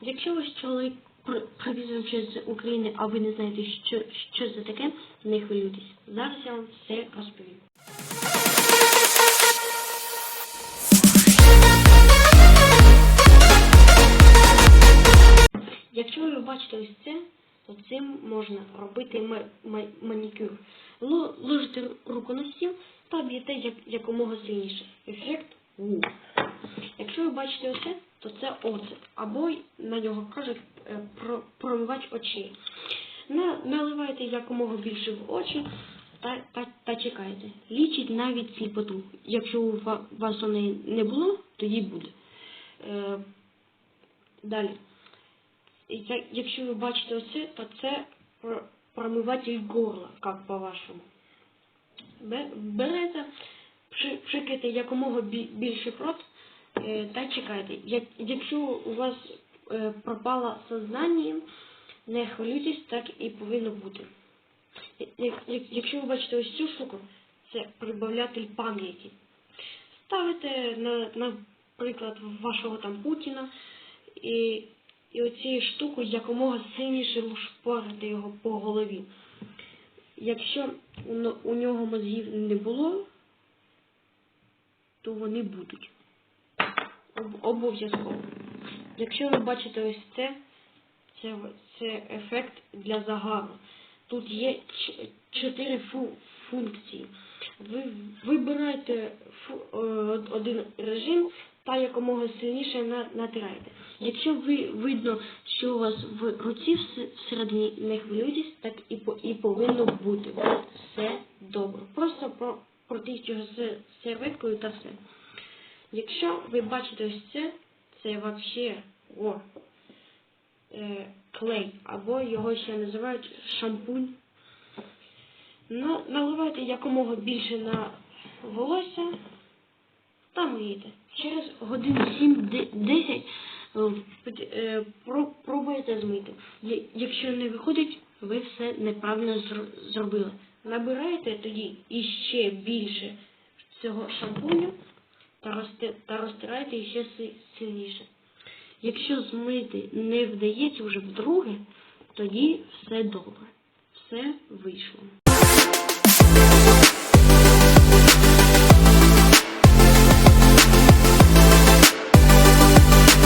Якщо ваш чоловік при- привіз з України, а ви не знаєте, що, що це таке, не хвилюйтесь. Зараз я вам все розповім. Якщо ви бачите ось це, то цим можна робити ма- ма- манікюр. Ло- Ложите руку на стіл та б'єте як, якомога сильніше. Ефект ву. Якщо ви бачите оце, то це оцет. Або на нього кажуть е, про- промивач очей. Наливайте якомога більше в очі та, та, та чекайте. Лічить навіть сліпоту. Якщо у вас у не було, тоді буде. Е, далі. Якщо ви бачите оце, то це промиватель горла, як по-вашому. Берете, пшикайте якомога більше в рот е, та чекайте. Як- Якщо у вас е, пропало сознання, не хвилюйтесь, так і повинно бути. Як- як- Якщо ви бачите ось цю штуку, це прибавлятель пам'яті. Ставите, на, наприклад, вашого там Путіна і, і оцією штукою якомога сильніше шпорити його по голові. Якщо у, у нього мозгів не було, то вони будуть. Об- Обов'язково. Якщо ви бачите ось це, це, це ефект для загару. Тут є ч- чотири фу, функції. Ви вибираєте фу, е, один режим та якомога сильніше на, натираєте. Якщо ви видно, що у вас в руці вс- всередині не хвилюйтесь, так і, по- і повинно бути. Все добре. Просто про, протисть його з серветкою та все. Якщо ви бачите ось це, це взагалі о, е, клей, або його ще називають шампунь. Ну, наливайте якомога більше на волосся та миєте. Через годин 7-10 е, пробуєте змити. Якщо не виходить, ви все неправильно зробили. Набираєте тоді іще більше цього шампуню та, розтирайте та ще сильніше. Якщо змити не вдається вже вдруге, тоді все добре. Все вийшло.